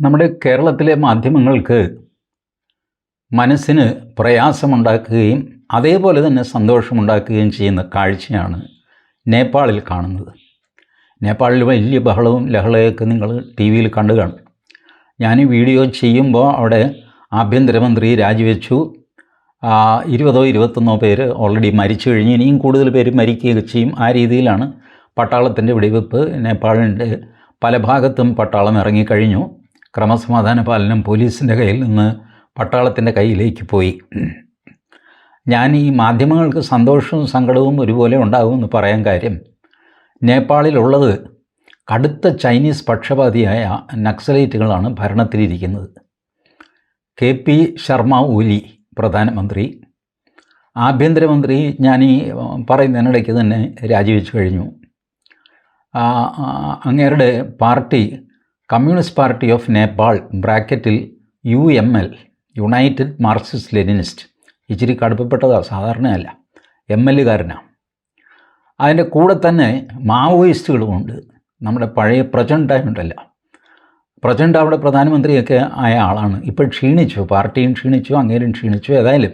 നമ്മുടെ കേരളത്തിലെ മാധ്യമങ്ങൾക്ക് മനസ്സിന് പ്രയാസമുണ്ടാക്കുകയും അതേപോലെ തന്നെ സന്തോഷമുണ്ടാക്കുകയും ചെയ്യുന്ന കാഴ്ചയാണ് നേപ്പാളിൽ കാണുന്നത്. നേപ്പാളിൽ വലിയ ബഹളവും ലഹളയൊക്കെ നിങ്ങൾ ടി വിയിൽ കണ്ടു കാണും. ഞാൻ വീഡിയോ ചെയ്യുമ്പോൾ അവിടെ ആഭ്യന്തരമന്ത്രി രാജിവെച്ചു. ഇരുപതോ ഇരുപത്തൊന്നോ പേര് ഓൾറെഡി മരിച്ചു കഴിഞ്ഞു. ഇനിയും കൂടുതൽ പേര് മരിക്കുകയൊക്കെ ചെയ്യും. ആ രീതിയിലാണ് പട്ടാളത്തിന്റെ വെടിവെപ്പ്. നേപ്പാളിന്റെ പല ഭാഗത്തും പട്ടാളം ഇറങ്ങിക്കഴിഞ്ഞു. ക്രമസമാധാന പാലനം പോലീസിന്റെ കയ്യിൽ നിന്ന് പട്ടാളത്തിന്റെ കയ്യിലേക്ക് പോയി. ഞാൻ ഈ മാധ്യമങ്ങൾക്ക് സന്തോഷവും സങ്കടവും ഒരുപോലെ ഉണ്ടാകുമെന്ന് പറയാൻ കാര്യം നേപ്പാളിലുള്ളത് കടുത്ത ചൈനീസ് പക്ഷപാതിയായ നക്സലൈറ്റുകളാണ് ഭരണത്തിലിരിക്കുന്നത്. കെ പി ശർമ്മ ഓലി പ്രധാനമന്ത്രി. ആഭ്യന്തരമന്ത്രി ഞാൻ ഈ പറയുന്നതിനിടയ്ക്ക് തന്നെ രാജിവെച്ചു കഴിഞ്ഞു. അങ്ങേരുടെ party communist party of Nepal ബ്രാക്കറ്റിൽ U M L united Marxist Leninist. ഇച്ചിരി കടുപ്പപ്പെട്ടതാണ് സാധാരണയല്ല. എം എൽ കാരനാണ് അതിന്റെ കൂടെ തന്നെ മാവോയിസ്റ്റുകളുമുണ്ട്. നമ്മുടെ പഴയ പ്രചണ്ഡ ഉണ്ടല്ല. പ്രചണ്ഡ അവിടെ പ്രധാനമന്ത്രിയൊക്കെ ആയ ആളാണ്. ഇപ്പോൾ ക്ഷീണിച്ചു പാർട്ടിയും ക്ഷീണിച്ചു അങ്ങേരും ക്ഷീണിച്ചു. ഏതായാലും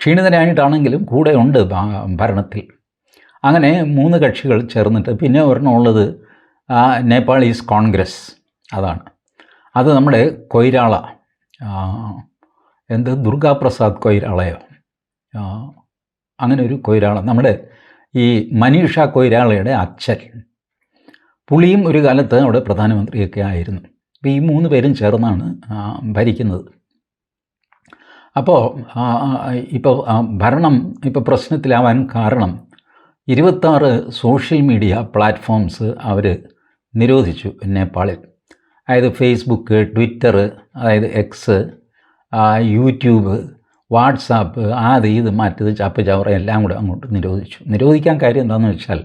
ക്ഷീണിതനായിട്ടാണെങ്കിലും കൂടെ ഉണ്ട് ഭരണത്തിൽ. അങ്ങനെ മൂന്ന് കക്ഷികൾ ചേർന്നിട്ട് പിന്നെ ഒരെണ്ണം ഉള്ളത് നേപ്പാളീസ് കോൺഗ്രസ്. അതാണ്. അത് നമ്മുടെ കൊയ്രാള എന്ത്? ദുർഗാപ്രസാദ് കൊയ്രാളയോ? അങ്ങനെ ഒരു കൊയ്രാള. നമ്മുടെ ഈ മനീഷ കൊയ്രാളയുടെ അച്ഛൻ. പുളിയും ഒരു കാലത്ത് അവിടെ പ്രധാനമന്ത്രിയൊക്കെ ആയിരുന്നു. അപ്പോൾ ഈ മൂന്ന് പേരും ചേർന്നാണ് ഭരിക്കുന്നത്. അപ്പോൾ ഇപ്പോൾ ഭരണം ഇപ്പോൾ പ്രശ്നത്തിലാവാൻ കാരണം ഇരുപത്താറ് സോഷ്യൽ മീഡിയ പ്ലാറ്റ്ഫോംസ് അവർ നിരോധിച്ചു നേപ്പാളിൽ. അതായത് ഫേസ്ബുക്ക് ട്വിറ്റർ അതായത് എക്സ് യൂട്യൂബ് വാട്സാപ്പ് അത് ഇത് മറ്റത് ചപ്പ് ചവറ എല്ലാം കൂടെ അങ്ങോട്ട് നിരോധിച്ചു. നിരോധിക്കാൻ കാര്യം എന്താണെന്ന് വെച്ചാൽ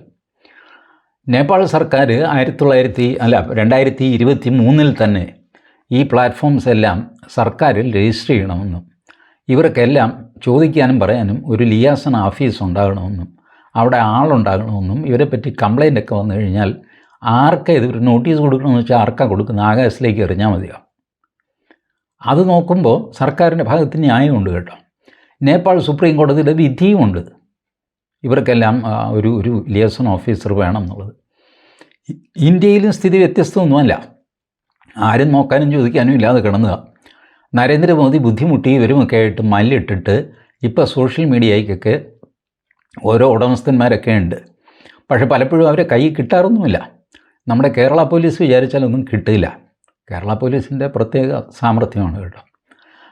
നേപ്പാൾ സർക്കാർ ആയിരത്തി തൊള്ളായിരത്തി അല്ല രണ്ടായിരത്തി ഇരുപത്തി മൂന്നിൽ തന്നെ ഈ പ്ലാറ്റ്ഫോംസ് എല്ലാം സർക്കാരിൽ രജിസ്റ്റർ ചെയ്യണമെന്നും ഇവർക്കെല്ലാം ചോദിക്കാനും പറയാനും ഒരു ലിയാസൺ ഓഫീസ് ഉണ്ടാകണമെന്നും അവിടെ ആളുണ്ടാകണമെന്നും ഇവരെപ്പറ്റി കംപ്ലൈന്റ് ഒക്കെ വന്നു കഴിഞ്ഞാൽ ആർക്കാ ഇത്? ഒരു നോട്ടീസ് കൊടുക്കണമെന്ന് വെച്ചാൽ ആർക്കാ കൊടുക്കുന്നത്? ആകാശത്തിലേക്ക് എറിഞ്ഞാൽ മതിയോ? അത് നോക്കുമ്പോൾ സർക്കാരിന്റെ ഭാഗത്ത് ന്യായമുണ്ട് കേട്ടോ. നേപ്പാൾ സുപ്രീം കോടതിയുടെ വിധിയുമുണ്ട്. ഇവർക്കെല്ലാം ഒരു ഒരു ലിയസൺ ഓഫീസർ വേണം എന്നുള്ളത്. ഇന്ത്യയിലും സ്ഥിതി വ്യത്യസ്തമൊന്നുമല്ല. ആരും നോക്കാനും ചോദിക്കാനും ഇല്ലാതെ കിടന്നുക. നരേന്ദ്രമോദി ബുദ്ധിമുട്ടി ഇവരുമൊക്കെ ആയിട്ട് മല്ലിട്ടിട്ട് ഇപ്പോൾ സോഷ്യൽ മീഡിയയ്ക്കൊക്കെ ഓരോ ഉടമസ്ഥന്മാരൊക്കെ ഉണ്ട്. പക്ഷെ പലപ്പോഴും അവരെ കൈ കിട്ടാറൊന്നുമില്ല. നമ്മുടെ കേരള പോലീസ് വിചാരിച്ചാലൊന്നും കിട്ടില്ല കേരള പോലീസിന്റെ പ്രത്യേക സാമർഥ്യമാണ് കേട്ടോ.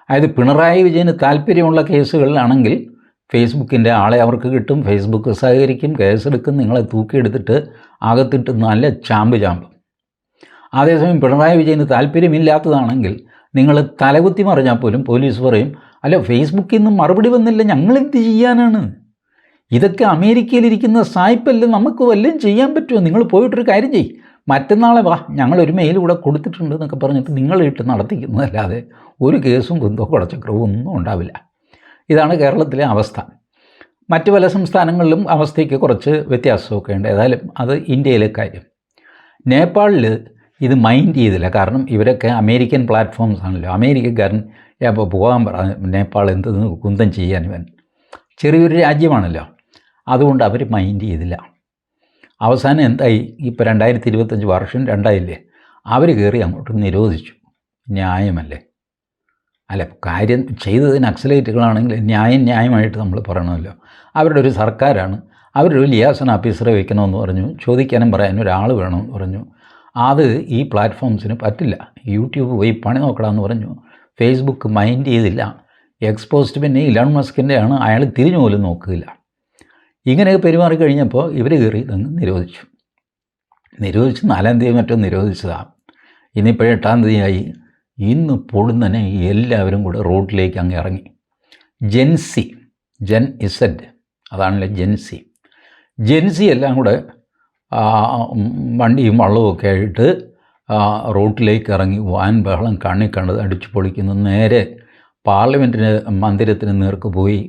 അതായത് പിണറായി വിജയന് താല്പര്യമുള്ള കേസുകളിലാണെങ്കിൽ ഫേസ്ബുക്കിന്റെ ആളെ അവർക്ക് കിട്ടും ഫേസ്ബുക്ക് സഹകരിക്കും കേസെടുക്കും നിങ്ങളെ തൂക്കിയെടുത്തിട്ട് അകത്തിട്ട് നല്ല ചാമ്പ് ചാമ്പ്. അതേസമയം പിണറായി വിജയന് താല്പര്യമില്ലാത്തതാണെങ്കിൽ നിങ്ങൾ തലകുത്തി മറിഞ്ഞാൽ പോലും പോലീസ് പറയും അല്ല ഫേസ്ബുക്കിൽ നിന്നും മറുപടി വന്നില്ല ഞങ്ങളെന്ത് ചെയ്യാനാണ്? ഇതൊക്കെ അമേരിക്കയിലിരിക്കുന്ന സായിപ്പല്ലേ നമുക്ക് വല്ലതും ചെയ്യാൻ പറ്റുമോ? നിങ്ങൾ പോയിട്ടൊരു കാര്യം ചെയ്യും. മറ്റന്നാളെ വാ ഞങ്ങളൊരു മെയിൽ കൂടെ കൊടുത്തിട്ടുണ്ട് എന്നൊക്കെ പറഞ്ഞിട്ട് നിങ്ങളിട്ട് നടത്തിക്കുന്നതല്ലാതെ ഒരു കേസും കുന്തോ കുടച്ചക്രവും ഒന്നും ഉണ്ടാവില്ല. ഇതാണ് കേരളത്തിലെ അവസ്ഥ. മറ്റ് പല സംസ്ഥാനങ്ങളിലും അവസ്ഥയ്ക്ക് കുറച്ച് വ്യത്യാസമൊക്കെ ഉണ്ട്. ഏതായാലും അത് ഇന്ത്യയിലെ കാര്യം. നേപ്പാളിൽ ഇത് മൈൻഡ് ചെയ്തില്ല. കാരണം ഇവരൊക്കെ അമേരിക്കൻ പ്ലാറ്റ്ഫോംസ് ആണല്ലോ. അമേരിക്കക്കാരൻ അപ്പോൾ പോകാൻ പറ. നേപ്പാൾ എന്ത് കുന്തം ചെയ്യാൻ ഇവൻ? ചെറിയൊരു രാജ്യമാണല്ലോ. അതുകൊണ്ട് അവർ മൈൻഡ് ചെയ്തില്ല. അവസാനം എന്തായി? ഇപ്പോൾ രണ്ടായിരത്തി ഇരുപത്തഞ്ച് വർഷം രണ്ടായില്ലേ? അവർ കയറി അങ്ങോട്ട് നിരോധിച്ചു. ന്യായമല്ലേ? അല്ല കാര്യം ചെയ്തതിന് അക്സലേറ്റുകളാണെങ്കിൽ ന്യായം ന്യായമായിട്ട് നമ്മൾ പറയണമല്ലോ. അവരുടെ ഒരു സർക്കാരാണ്. അവരൊരു ലിയാസൺ ഓഫീസറെ വെക്കണമെന്ന് പറഞ്ഞു. ചോദിക്കാനും പറയാനും ഒരാൾ വേണമെന്ന് പറഞ്ഞു. അത് ഈ പ്ലാറ്റ്ഫോംസിന് പറ്റില്ല. യൂട്യൂബ് പോയി പണി നോക്കണമെന്ന് പറഞ്ഞു. ഫേസ്ബുക്ക് മൈൻഡ് ചെയ്തില്ല. എക്സ്പോസ്റ്റ് പിന്നെ ഇലോൺ മസ്കിന്റെ ആണ് അയാൾ തിരിഞ്ഞു പോലും നോക്കില്ല ഇങ്ങനെയൊക്കെ പെരുമാറി കഴിഞ്ഞപ്പോൾ ഇവർ കയറി ഇതങ്ങ് നിരോധിച്ചു. നിരോധിച്ച് നാലാം തീയതി മറ്റോ നിരോധിച്ചതാണ് ഇന്നിപ്പോൾ എട്ടാം തീയതിയായി. ഇന്ന് പൊടുന്നനെ എല്ലാവരും കൂടെ റോഡിലേക്ക് അങ്ങ് ഇറങ്ങി. ജെൻസി ജെൻ ഇസഡ് അതാണല്ലോ ജെൻസി ജെൻസി എല്ലാം കൂടെ വണ്ടിയും വള്ളവും ഒക്കെ ആയിട്ട് റോട്ടിലേക്ക് ഇറങ്ങി വാൻ ബഹളം കണ്ണി കണ്ടത് അടിച്ചു പൊളിക്കുന്നു. നേരെ പാർലമെന്റിന് മന്ദിരത്തിന് നേർക്ക് പോയി.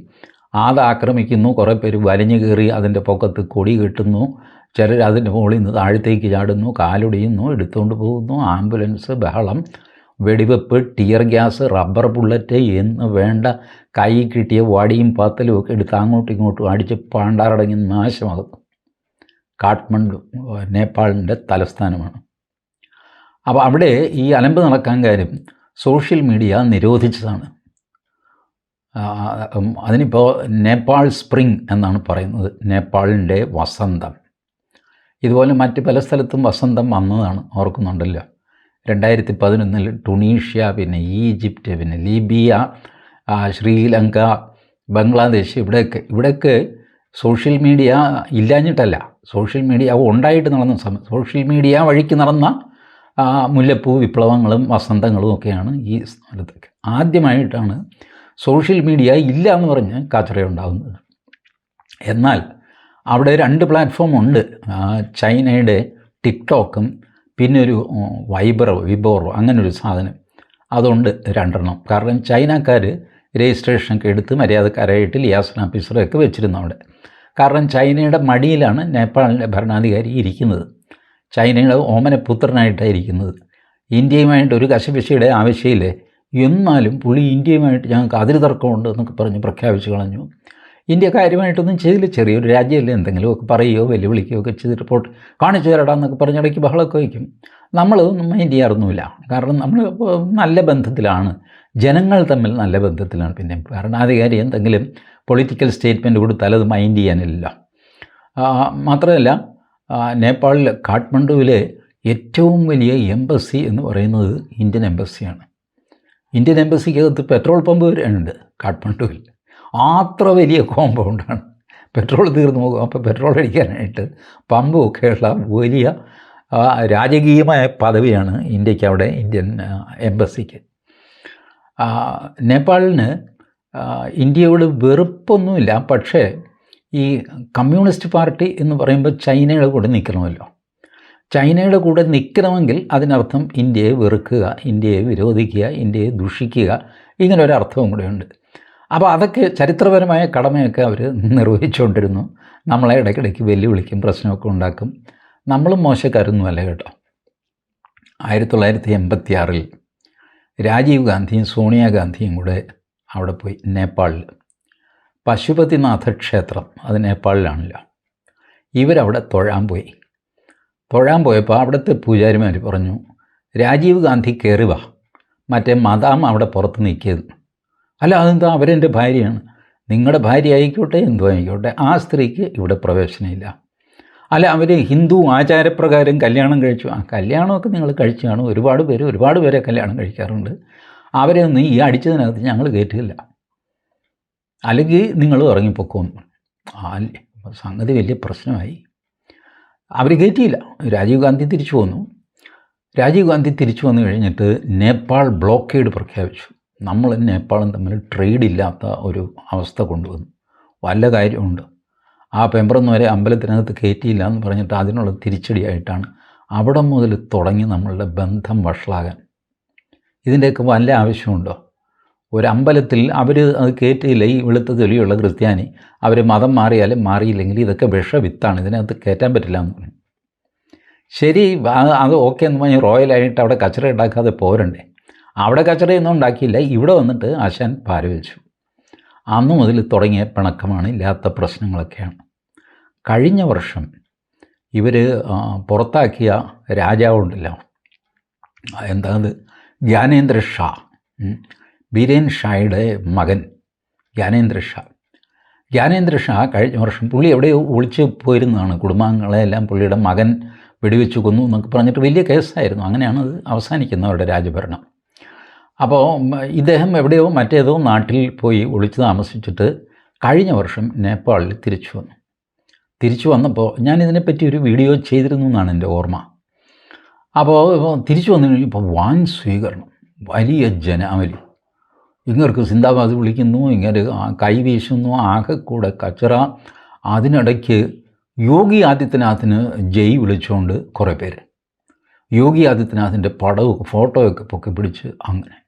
അത് ആക്രമിക്കുന്നു. കുറേ പേര് വലിഞ്ഞു കയറി അതിന്റെ പൊക്കത്ത് കൊടി കെട്ടുന്നു. ചിലർ അതിന്റെ മുകളിൽ നിന്ന് താഴത്തേക്ക് ചാടുന്നു. കാലൊടിയുന്നു. എടുത്തുകൊണ്ട് പോകുന്നു. ആംബുലൻസ് ബഹളം. വെടിവെപ്പ് ടിയർ ഗ്യാസ് റബ്ബർ ബുള്ളറ്റ് എന്ന് വേണ്ട കൈ കിട്ടിയ വടിയും പാത്തലും ഒക്കെ എടുത്ത് അങ്ങോട്ടും ഇങ്ങോട്ടും അടിച്ച് പാണ്ടാറടങ്ങി നാശമാകുന്നു. കാഠ്മണ്ഡു നേപ്പാളിന്റെ തലസ്ഥാനമാണ്. അപ്പോൾ അവിടെ ഈ അലമ്പ് നടക്കാൻ കാര്യം സോഷ്യൽ മീഡിയ നിരോധിച്ചതാണ്. അതിനിപ്പോൾ നേപ്പാൾ സ്പ്രിംഗ് എന്നാണ് പറയുന്നത്. നേപ്പാളിന്റെ വസന്തം. ഇതുപോലെ മറ്റ് പല സ്ഥലത്തും വസന്തം വന്നതാണ് ഓർക്കുന്നുണ്ടല്ലോ. രണ്ടായിരത്തി പതിനൊന്നിൽ ടുണീഷ്യ പിന്നെ ഈജിപ്റ്റ് പിന്നെ ലിബിയ ശ്രീലങ്ക ബംഗ്ലാദേശ് ഇവിടെയൊക്കെ ഇവിടെയൊക്കെ സോഷ്യൽ മീഡിയ ഇല്ലാഞ്ഞിട്ടല്ല. സോഷ്യൽ മീഡിയ ഉണ്ടായിട്ട് നടന്ന സമയം സോഷ്യൽ മീഡിയ വഴിക്ക് നടന്ന മുല്ലപ്പൂ വിപ്ലവങ്ങളും വസന്തങ്ങളും ഒക്കെയാണ് ഈ സ്ഥലത്തൊക്കെ. ആദ്യമായിട്ടാണ് സോഷ്യൽ മീഡിയ ഇല്ല എന്ന് പറഞ്ഞ് കച്ചറ ഉണ്ടാകുന്നത് എന്നാൽ അവിടെ രണ്ട് പ്ലാറ്റ്ഫോം ഉണ്ട് ചൈനയുടെ ടിക്ടോക്കും പിന്നെ ഒരു വൈബറോ വിബോറോ അങ്ങനൊരു സാധനം. അതുകൊണ്ട് രണ്ടെണ്ണം. കാരണം ചൈനക്കാർ രജിസ്ട്രേഷനൊക്കെ എടുത്ത് മര്യാദക്കാരായിട്ട് ലിയാസൻ ഓഫീസറൊക്കെ വെച്ചിരുന്നു അവിടെ. കാരണം ചൈനയുടെ മടിയിലാണ് നേപ്പാളിന്റെ ഭരണാധികാരി ഇരിക്കുന്നത്. ചൈനയുടെ ഓമനപുത്രനായിട്ടാണ് ഇരിക്കുന്നത്. ഇന്ത്യയുമായിട്ട് ഒരു കശപിശയുടെ ആവശ്യമില്ലേ? എന്നാലും പുള്ളി ഇന്ത്യയുമായിട്ട് ഞങ്ങൾക്ക് അതിൽ തർക്കമുണ്ട് എന്നൊക്കെ പറഞ്ഞ് പ്രഖ്യാപിച്ചു കളഞ്ഞു. ഇന്ത്യ കാര്യമായിട്ടൊന്നും ചെയ്തില്ല. ചെറിയൊരു രാജ്യമല്ലേ എന്തെങ്കിലുമൊക്കെ പറയുകയോ വെല്ലുവിളിക്കുകയോ ഒക്കെ ചെയ്തിട്ട് പോട്ട് കാണിച്ചു തരടാ എന്നൊക്കെ പറഞ്ഞ് ഇടയ്ക്ക് ബഹളമൊക്കെ വയ്ക്കും. നമ്മളതൊന്നും മൈൻഡ് ചെയ്യാറൊന്നുമില്ല. കാരണം നമ്മൾ നല്ല ബന്ധത്തിലാണ്. ജനങ്ങൾ തമ്മിൽ നല്ല ബന്ധത്തിലാണ്. പിന്നെ ഭരണാധികാരി എന്തെങ്കിലും പൊളിറ്റിക്കൽ സ്റ്റേറ്റ്മെന്റ് കൊടുത്താൽ അത് മൈൻഡ് ചെയ്യാനില്ല. മാത്രമല്ല നേപ്പാളിൽ കാഠ്മണ്ഡുവിലെ ഏറ്റവും വലിയ എംബസി എന്ന് പറയുന്നത് ഇന്ത്യൻ എംബസിയാണ്. ഇന്ത്യൻ എംബസിക്കകത്ത് പെട്രോൾ പമ്പ് വരെയുണ്ട് കാഠ്മണ്ഡുവിൽ. അത്ര വലിയ കോമ്പൗണ്ടാണ് പെട്രോൾ തീർന്നു പോകും. അപ്പോൾ പെട്രോൾ അടിക്കാനായിട്ട് പമ്പും ഒക്കെയുള്ള വലിയ രാജകീയമായ പദവിയാണ് ഇന്ത്യയ്ക്ക് അവിടെ ഇന്ത്യൻ എംബസിക്ക്. നേപ്പാളിന് ഇന്ത്യയോട് വെറുപ്പൊന്നുമില്ല. പക്ഷേ ഈ കമ്മ്യൂണിസ്റ്റ് പാർട്ടി എന്ന് പറയുമ്പോൾ ചൈനയുടെ കൂടെ നിൽക്കണമല്ലോ. ചൈനയുടെ കൂടെ നിൽക്കണമെങ്കിൽ അതിനർത്ഥം ഇന്ത്യയെ വെറുക്കുക ഇന്ത്യയെ വിരോധിക്കുക ഇന്ത്യയെ ദുഷിക്കുക ഇങ്ങനൊരർത്ഥവും കൂടെയുണ്ട് അപ്പോൾ അതൊക്കെ ചരിത്രപരമായ കടമയൊക്കെ അവർ നിർവഹിച്ചുകൊണ്ടിരുന്നു. നമ്മളെ ഇടയ്ക്കിടയ്ക്ക് വെല്ലുവിളിക്കും പ്രശ്നമൊക്കെ ഉണ്ടാക്കും. നമ്മളും മോശക്കാരൊന്നുമല്ല കേട്ടോ. ആയിരത്തി തൊള്ളായിരത്തി എൺപത്തി ആറിൽ രാജീവ് ഗാന്ധിയും സോണിയാഗാന്ധിയും കൂടെ അവിടെ പോയി നേപ്പാളിൽ. പശുപതിനാഥ ക്ഷേത്രം അത് നേപ്പാളിലാണല്ലോ. ഇവരവിടെ തൊഴാൻ പോയി. തൊഴാൻ പോയപ്പോൾ അവിടുത്തെ പൂജാരിമാർ പറഞ്ഞു രാജീവ് ഗാന്ധി കയറി വാ. മറ്റേ മദാം അവിടെ പുറത്ത് നിൽക്കിയത് അല്ല അതെന്താ? അവരെന്റെ ഭാര്യയാണ്. നിങ്ങളുടെ ഭാര്യ ആയിക്കോട്ടെ എന്തോ ആയിക്കോട്ടെ. ആ സ്ത്രീക്ക് ഇവിടെ പ്രവേശനമില്ല. അല്ല അവർ ഹിന്ദു ആചാരപ്രകാരം കല്യാണം കഴിച്ചു. ആ കല്യാണമൊക്കെ നിങ്ങൾ കഴിച്ചു കാണും. ഒരുപാട് പേര് ഒരുപാട് പേരെ കല്യാണം കഴിക്കാറുണ്ട്. അവരെ ഒന്നും ഈ അടിച്ചതിനകത്ത് ഞങ്ങൾ കയറ്റില്ല അല്ലെങ്കിൽ നിങ്ങൾ ഇറങ്ങിപ്പൊക്കോന്ന്. ആ സംഗതി വലിയ പ്രശ്നമായി. അവർ കയറ്റിയില്ല രാജീവ് ഗാന്ധി തിരിച്ചു വന്നു. രാജീവ് ഗാന്ധി തിരിച്ചു വന്നു കഴിഞ്ഞിട്ട് നേപ്പാൾ ബ്ലോക്കേഡ് പ്രഖ്യാപിച്ചു. നമ്മൾ നേപ്പാളും തമ്മിൽ ട്രേഡ് ഇല്ലാത്ത ഒരു അവസ്ഥ കൊണ്ടുവന്നു. വല്ല കാര്യമുണ്ട്. ആ പെമ്പറൊന്നും വരെ അമ്പലത്തിനകത്ത് കയറ്റിയില്ല എന്ന് പറഞ്ഞിട്ട് അതിനുള്ള തിരിച്ചടിയായിട്ടാണ് അവിടെ മുതൽ തുടങ്ങി നമ്മളുടെ ബന്ധം വഷളാകാൻ. ഇതിന്റെയൊക്കെ വല്ല ആവശ്യമുണ്ടോ? ഒരു അമ്പലത്തിൽ അവർ അത് കയറ്റിയില്ല ഈ വെളുത്ത തൊലിയുള്ള ക്രിസ്ത്യാനി അവർ മതം മാറിയാലും മാറിയില്ലെങ്കിൽ ഇതൊക്കെ വിഷവിത്താണ് ഇതിനകത്ത് കയറ്റാൻ പറ്റില്ല എന്ന് പറഞ്ഞു. ശരി അത് ഓക്കെ എന്ന് പറഞ്ഞ് റോയലായിട്ട് അവിടെ കച്ചറ ഉണ്ടാക്കാതെ പോരണ്ടേ? അവിടെ കച്ചറയൊന്നും ഉണ്ടാക്കിയില്ല. ഇവിടെ വന്നിട്ട് ആശാൻ പാരവിച്ചു. അന്ന് മുതൽ തുടങ്ങിയ പിണക്കമാണ് ഇല്ലാത്ത പ്രശ്നങ്ങളൊക്കെയാണ്. കഴിഞ്ഞ വർഷം ഇവർ പുറത്താക്കിയ രാജാവുണ്ടല്ലോ. എന്താണ് ജ്ഞാനേന്ദ്ര ഷാ. ബീരേൻ ഷായുടെ മകൻ ജ്ഞാനേന്ദ്ര ഷാ. ജ്ഞാനേന്ദ്ര ഷാ കഴിഞ്ഞ വർഷം പുള്ളി എവിടെയോ ഒളിച്ച് പോയിരുന്നതാണ്. കുടുംബാംഗങ്ങളെല്ലാം പുള്ളിയുടെ മകൻ വെടിവെച്ചു കൊന്നു എന്നൊക്കെ പറഞ്ഞിട്ട് വലിയ കേസായിരുന്നു. അങ്ങനെയാണ് അത് അവസാനിക്കുന്നത് അവരുടെ രാജഭരണം. അപ്പോൾ ഇദ്ദേഹം എവിടെയോ മറ്റേതോ നാട്ടിൽ പോയി ഒളിച്ചു താമസിച്ചിട്ട് കഴിഞ്ഞ വർഷം നേപ്പാളിൽ തിരിച്ചു വന്നു. തിരിച്ചു വന്നപ്പോൾ ഞാൻ ഇതിനെപ്പറ്റി ഒരു വീഡിയോ ചെയ്തിരുന്നു എന്നാണ് എന്റെ ഓർമ്മ. അപ്പോൾ തിരിച്ചു വന്നു കഴിഞ്ഞപ്പോൾ വാൻ സ്വീകരണം. വലിയ ജനാവലി. ഇങ്ങർക്ക് സിന്ദാബാദ് വിളിക്കുന്നു ഇങ്ങനെ കൈ വീശുന്നു ആകെക്കൂടെ കൂടെ കച്ചറ. അതിനിടയ്ക്ക് യോഗി ആദിത്യനാഥിന് ജയ് വിളിച്ചുകൊണ്ട് കുറേ പേര്. യോഗി ആദിത്യനാഥിന്റെ പടവും ഫോട്ടോയൊക്കെ പൊക്കി പിടിച്ച് അങ്ങനെ.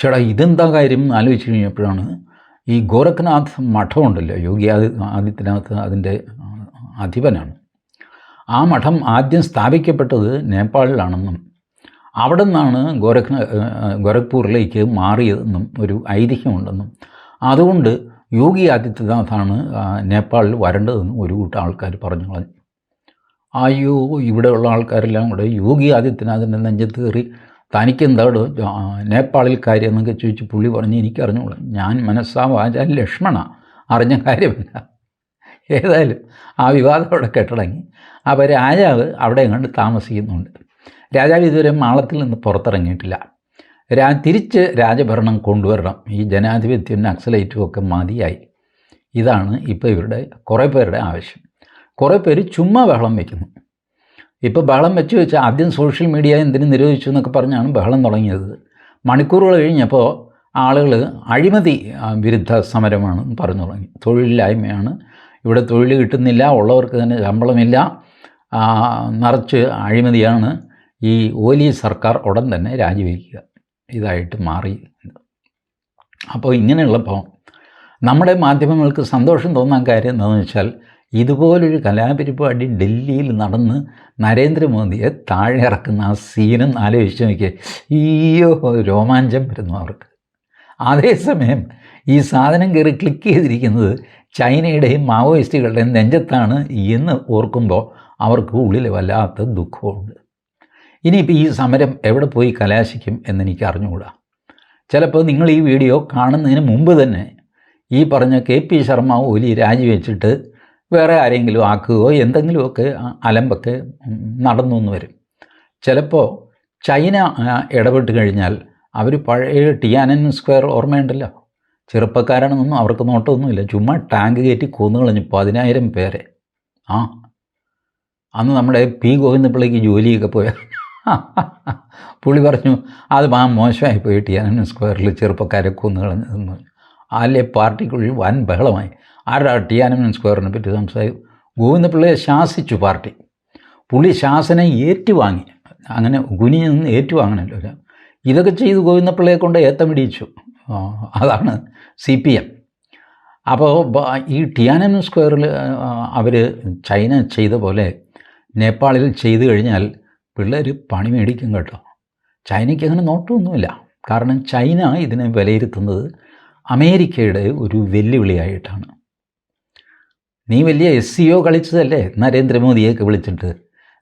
ചേടാ ഇതെന്താ കാര്യം? എന്ന് ആലോചിച്ച് കഴിഞ്ഞപ്പോഴാണ് ഈ ഗോരഖ്നാഥ് മഠമുണ്ടല്ലോ യോഗി ആദി ആദിത്യനാഥ് അതിന്റെ അധിപനാണ്. ആ മഠം ആദ്യം സ്ഥാപിക്കപ്പെട്ടത് നേപ്പാളിലാണെന്നും അവിടെ നിന്നാണ് ഗോരഖ് ഗോരഖ്പൂരിലേക്ക് മാറിയതെന്നും ഒരു ഐതിഹ്യമുണ്ടെന്നും. അതുകൊണ്ട് യോഗി ആദിത്യനാഥാണ് നേപ്പാളിൽ വരേണ്ടതെന്നും ഒരു കൂട്ടം ആൾക്കാർ പറഞ്ഞു കളഞ്ഞു. അയ്യോ ഇവിടെയുള്ള ആൾക്കാരെല്ലാം കൂടെ യോഗി ആദിത്യനാഥിന്റെ നെഞ്ചത്ത് കയറി തനിക്കെന്താണ് നേപ്പാളിൽ കാര്യം എന്നൊക്കെ ചോദിച്ച് പുള്ളി പറഞ്ഞ് എനിക്കറിഞ്ഞോളൂ ഞാൻ മനസ്സാ വാചാൽ ലക്ഷ്മണ. അറിഞ്ഞ കാര്യമല്ല. ഏതായാലും ആ വിവാദം അവിടെ കെട്ടടങ്ങി. അപ്പോൾ രാജാവ് അവിടെ എങ്ങോട്ട് താമസിക്കുന്നുണ്ട്. രാജാവ് ഇതുവരെ മാളത്തിൽ നിന്ന് പുറത്തിറങ്ങിയിട്ടില്ല. രാ തിരിച്ച് രാജഭരണം കൊണ്ടുവരണം. ഈ ജനാധിപത്യവും നക്സലൈറ്റും ഒക്കെ മതിയായി. ഇതാണ് ഇപ്പോൾ ഇവരുടെ കുറേ പേരുടെ ആവശ്യം. കുറേ പേര് ചുമ്മാ ബഹളം വയ്ക്കുന്നു ഇപ്പോൾ ബഹളം വെച്ച് വെച്ച് ആദ്യം സോഷ്യൽ മീഡിയ എന്തിനു നിരോധിച്ചു എന്നൊക്കെ പറഞ്ഞാണ് ബഹളം തുടങ്ങിയത്. മണിക്കൂറുകൾ കഴിഞ്ഞപ്പോൾ ആളുകൾ അഴിമതി വിരുദ്ധ സമരമാണ് പറഞ്ഞു തുടങ്ങി. തൊഴിലില്ലായ്മയാണ്. ഇവിടെ തൊഴിൽ കിട്ടുന്നില്ല ഉള്ളവർക്ക് തന്നെ ശമ്പളമില്ല. നിറച്ച് അഴിമതിയാണ്. ഈ ഓലി സർക്കാർ ഉടൻ തന്നെ രാജിവെക്കുക. ഇതായിട്ട് മാറി. അപ്പോൾ ഇങ്ങനെയുള്ളപ്പോൾ നമ്മുടെ മാധ്യമങ്ങൾക്ക് സന്തോഷം തോന്നാൻ കാര്യം എന്താണെന്ന് വെച്ചാൽ ഇതുപോലൊരു കലാപരിപാടി ഡൽഹിയിൽ നടന്ന് നരേന്ദ്രമോദിയെ താഴെ ഇറക്കുന്ന ആ സീനും ആലോചിച്ച് നോക്കിയ. ഈയോ രോമാഞ്ചം വരുന്നു അവർക്ക്. അതേസമയം ഈ സാധനം കയറി ക്ലിക്ക് ചെയ്തിരിക്കുന്നത് ചൈനയുടെയും മാവോയിസ്റ്റുകളുടെയും നെഞ്ചത്താണ് എന്ന് ഓർക്കുമ്പോൾ അവർക്ക് ഉള്ളിൽ വല്ലാത്ത ദുഃഖമുണ്ട്. ഇനിയിപ്പോൾ ഈ സമരം എവിടെ പോയി കലാശിക്കും എന്നെനിക്ക് അറിഞ്ഞുകൂടാ. ചിലപ്പോൾ നിങ്ങൾ ഈ വീഡിയോ കാണുന്നതിന് മുമ്പ് തന്നെ ഈ പറഞ്ഞ കെ പി ശർമ്മ ഒലി രാജിവെച്ചിട്ട് വേറെ ആരെങ്കിലും ആക്കുകയോ എന്തെങ്കിലുമൊക്കെ അലമ്പൊക്കെ നടന്നു എന്ന് വരും. ചിലപ്പോൾ ചൈന ഇടപെട്ട് കഴിഞ്ഞാൽ അവർ പഴയ ടിയാനൻ സ്ക്വയർ ഓർമ്മയുണ്ടല്ലോ. ചെറുപ്പക്കാരാണെന്നൊന്നും അവർക്ക് നോട്ടമൊന്നുമില്ല. ചുമ്മാ ടാങ്ക് കയറ്റി കൊന്നു കളഞ്ഞു പതിനായിരം പേരെ. ആ അന്ന് നമ്മുടെ പി ഗോവിന്ദപിള്ളയ്ക്ക് ജോലിയൊക്കെ പോയ പുള്ളി പറഞ്ഞു അത് ആ മോശമായി പോയി ടിയാനൻ സ്ക്വയറിൽ ചെറുപ്പക്കാരെ കൊന്നു കളഞ്ഞതെന്ന് പറഞ്ഞു. അല്ലേ പാർട്ടിക്കുള്ളിൽ വൻ ബഹളമായി. ആരാ ടിയാനൻ സ്ക്വയറിനെ പറ്റി സംസാരിക്കും? ഗോവിന്ദപിള്ളയെ ശാസിച്ചു പാർട്ടി. പുള്ളി ശാസനം ഏറ്റുവാങ്ങി. അങ്ങനെ ഗുനി നിന്ന് ഏറ്റുവാങ്ങണമല്ലോ. ഇതൊക്കെ ചെയ്ത് ഗോവിന്ദപിള്ളയെ കൊണ്ട് ഏത്തമിടിയിച്ചു അതാണ് സി പി എം. അപ്പോൾ ഈ ടിയാനൻ സ്ക്വയറിൽ അവർ ചൈന ചെയ്ത പോലെ നേപ്പാളിൽ ചെയ്തു കഴിഞ്ഞാൽ പിള്ളേർ പണി മേടിക്കും കേട്ടോ. ചൈനയ്ക്ക് അങ്ങനെ നോട്ടമൊന്നുമില്ല. കാരണം ചൈന ഇതിനെ വിലയിരുത്തുന്നത് അമേരിക്കയുടെ ഒരു വെല്ലുവിളിയായിട്ടാണ്. നീ വലിയ എസ് സി ഒ കളിച്ചതല്ലേ? നരേന്ദ്രമോദിയൊക്കെ വിളിച്ചിട്ട്.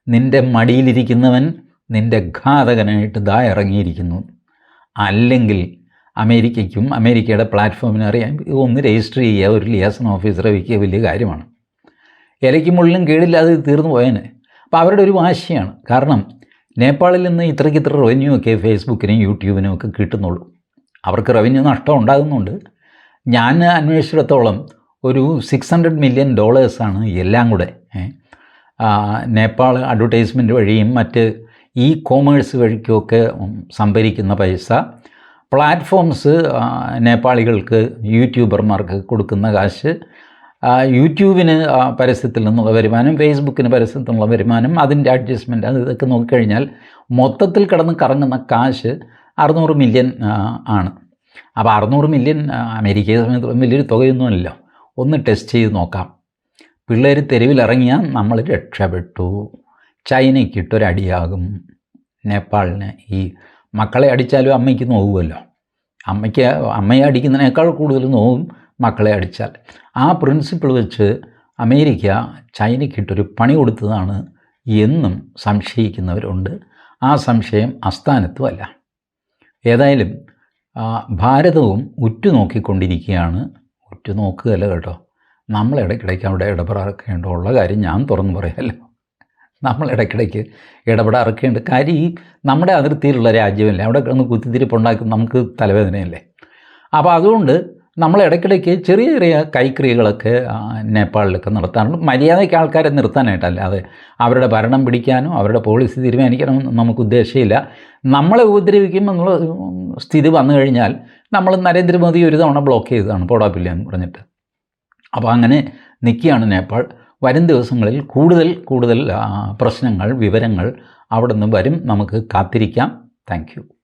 നിന്റെ മടിയിലിരിക്കുന്നവൻ നിന്റെ ഘാതകനായിട്ട് ദാ ഇറങ്ങിയിരിക്കുന്നു. അല്ലെങ്കിൽ അമേരിക്കയ്ക്കും അമേരിക്കയുടെ പ്ലാറ്റ്ഫോമിനും അറിയാം. ഒന്ന് രജിസ്റ്റർ ചെയ്യുക ഒരു ലിയാസൺ ഓഫീസറെ വയ്ക്കുക വലിയ കാര്യമാണ്. ഇലയ്ക്കും മുള്ളിലും കീഴില്ലാതെ തീർന്നു പോയേനെ. അപ്പോൾ അവരുടെ ഒരു വാശിയാണ്. കാരണം നേപ്പാളിൽ നിന്ന് ഇത്രയ്ക്ക് ഇത്ര റവന്യൂ ഒക്കെ ഫേസ്ബുക്കിനും യൂട്യൂബിനും ഒക്കെ കിട്ടുന്നുള്ളൂ. അവർക്ക് റവന്യൂ നഷ്ടം ഉണ്ടാകുന്നുണ്ട്. ഞാൻ അന്വേഷിച്ചിടത്തോളം ഒരു സിക്സ് ഹൺഡ്രഡ് മില്യൺ ഡോളേഴ്സാണ് എല്ലാം കൂടെ നേപ്പാൾ അഡ്വർടൈസ്മെന്റ് വഴിയും മറ്റ് ഇ കോമേഴ്സ് വഴിക്കുമൊക്കെ സംഭരിക്കുന്ന പൈസ പ്ലാറ്റ്ഫോംസ് നേപ്പാളികൾക്ക് യൂട്യൂബർമാർക്ക് കൊടുക്കുന്ന കാശ് യൂട്യൂബിന് പരസ്യത്തിൽ നിന്നുള്ള വരുമാനം ഫേസ്ബുക്കിന് പരസ്യത്തിൽ നിന്നുള്ള വരുമാനം അതിന്റെ അഡ്ജസ്റ്റ്മെന്റ് അത് ഇതൊക്കെ നോക്കിക്കഴിഞ്ഞാൽ മൊത്തത്തിൽ കിടന്ന് കറങ്ങുന്ന കാശ് അറുന്നൂറ് മില്യൺ ആണ്. അപ്പോൾ അറുന്നൂറ് മില്യൺ അമേരിക്കയെ സംബന്ധിച്ചിടത്തോളം വലിയൊരു തുകയൊന്നുമല്ലോ. ഒന്ന് ടെസ്റ്റ് ചെയ്ത് നോക്കാം. പിള്ളേർ തെരുവിലിറങ്ങിയാൽ നമ്മൾ രക്ഷപ്പെട്ടു. ചൈനയ്ക്ക് ഇട്ടൊരടിയാകും നേപ്പാളിന് ഈ മക്കളെ അടിച്ചാലും അമ്മയ്ക്ക് നോവുമല്ലോ. അമ്മയ്ക്ക് അമ്മയെ അടിക്കുന്നതിനേക്കാൾ കൂടുതൽ നോവും മക്കളെ അടിച്ചാൽ. ആ പ്രിൻസിപ്പിൾ വെച്ച് അമേരിക്ക ചൈനയ്ക്കിട്ടൊരു പണി കൊടുത്തതാണ് എന്നും സംശയിക്കുന്നവരുണ്ട്. ആ സംശയം അസ്ഥാനത്തുമല്ല ഏതായാലും ഭാരതവും ഉറ്റുനോക്കിക്കൊണ്ടിരിക്കുകയാണ്. ഉറ്റുനോക്കുകയല്ല കേട്ടോ. നമ്മൾ ഇടയ്ക്കിടയ്ക്ക് അവിടെ ഇടപെടാറൊക്കെയുണ്ടോ. ഉള്ള കാര്യം ഞാൻ തുറന്നു പറയാമല്ലോ നമ്മൾ ഇടയ്ക്കിടയ്ക്ക് ഇടപെടാറൊക്കെയുണ്ട്. കാര്യം ഈ നമ്മുടെ അതിർത്തിയിലുള്ള രാജ്യമല്ലേ? അവിടെ കിടന്ന് കുത്തിത്തിരിപ്പുണ്ടാക്കി നമുക്ക് തലവേദനയല്ലേ? അപ്പോൾ അതുകൊണ്ട് നമ്മൾ ഇടയ്ക്കിടയ്ക്ക് ചെറിയ ചെറിയ കൈക്രിയകളൊക്കെ നേപ്പാളിലൊക്കെ നടത്താറുണ്ട്. മര്യാദയ്ക്ക് ആൾക്കാരെ നിർത്താനായിട്ടല്ല. അതെ അവരുടെ ഭരണം പിടിക്കാനോ അവരുടെ പോളിസി തീരുമാനിക്കാനോ നമുക്ക് ഉദ്ദേശമില്ല. നമ്മളെ ഉപദ്രവിക്കും എന്നുള്ള സ്ഥിതി വന്നു കഴിഞ്ഞാൽ നമ്മൾ നരേന്ദ്രമോദി ഒരു തവണ ബ്ലോക്ക് ചെയ്തതാണ് പോടാപ്പില്ല എന്ന് പറഞ്ഞിട്ട്. അപ്പോൾ അങ്ങനെ നിൽക്കുകയാണ് നേപ്പാൾ. വരും ദിവസങ്ങളിൽ കൂടുതൽ കൂടുതൽ പ്രശ്നങ്ങൾ വിവരങ്ങൾ അവിടെ നിന്ന് വരും. നമുക്ക് കാത്തിരിക്കാം. താങ്ക്